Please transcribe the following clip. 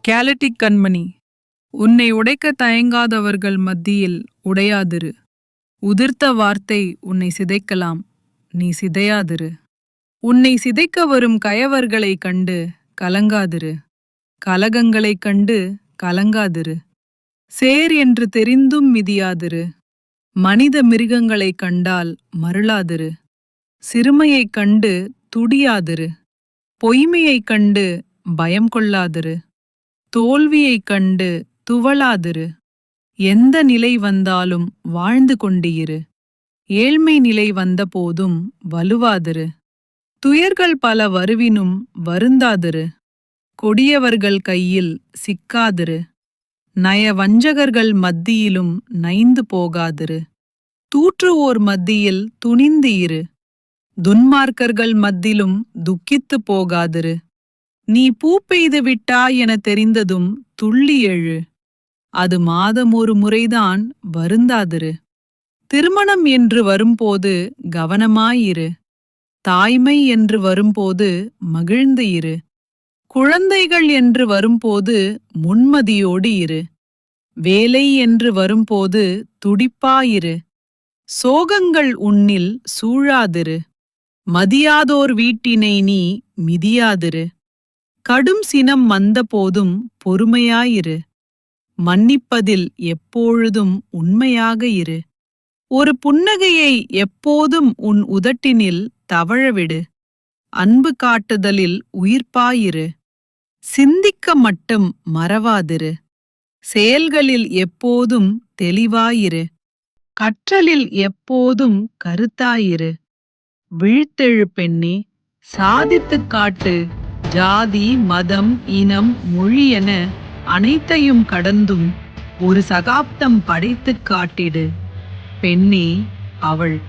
கேலட்டிக் கண்மணி உன்னை உடைக்க தயங்காதவர்கள் மத்தியில் உடையாதிரு. உதிர்த்த வார்த்தை உன்னை சிதைக்கலாம் நீ சிதையாதிரு. உன்னை சிதைக்க வரும் கயவர்களைக் கண்டு கலங்காதிரு. கலகங்களைக் கண்டு கலங்காதிரு. சேர் என்று தெரிந்தும் மிதியாதிரு. மனித மிருகங்களைக் கண்டால் மருளாதிரு. சிறுமையைக் கண்டு துடியாதிரு. பொய்மையைக் கண்டு பயம் கொள்ளாதிரு. தோல்வியைக் கண்டு துவளாதிரு. எந்த நிலை வந்தாலும் வாழ்ந்து கொண்டிரு. ஏழ்மை நிலை வந்தபோதும் வலுவாதிரு. துயர்கள் பல வருவினும் வருந்தாதிரு. கொடியவர்கள் கையில் சிக்காதிரு. நயவஞ்சகர்கள் மத்தியிலும் நைந்து போகாதிரு. தூற்றுவோர் மத்தியில் துணிந்து இரு துன்மார்க்கர்கள் மத்திலும் துக்கித்துப் போகாதிரு. நீ பூ பெய்து விட்டாய் என தெரிந்ததும் துள்ளி எழு. அது மாதம் ஒரு முறைதான் வருந்தாதிரு. திருமணம் என்று வரும்போது கவனமாயிரு தாய்மை என்று வரும்போது மகிழ்ந்து இரு. குழந்தைகள் என்று வரும்போது முன்மதியோடு இரு. வேலை என்று வரும்போது துடிப்பாயிரு சோகங்கள் உன்னில் சூழாதிரு. மதியாதோர் வீட்டினை நீ மிதியாதிரு. கடும் சினம் வந்தபோதும் பொறுமையாயிரு. மன்னிப்பதில் எப்பொழுதும் உண்மையாக இரு. ஒரு புன்னகையை எப்போதும் உன் உதட்டினில் தவழவிடு. அன்பு காட்டுதலில் உயிர்ப்பாயிரு. சிந்திக்க மட்டும் மறவாதிரு. செயல்களில் எப்போதும் தெளிவாயிரு. கற்றலில் எப்போதும் கருத்தாயிரு. விழித்தெழு பெண்ணே சாதித்துக் காட்டு ஜாதி மதம் இனம் மொழி என அனைத்தையும் கடந்தும் ஒரு சகாப்தம் படைத்துக் காட்டிடு. பெண்ணே அவள்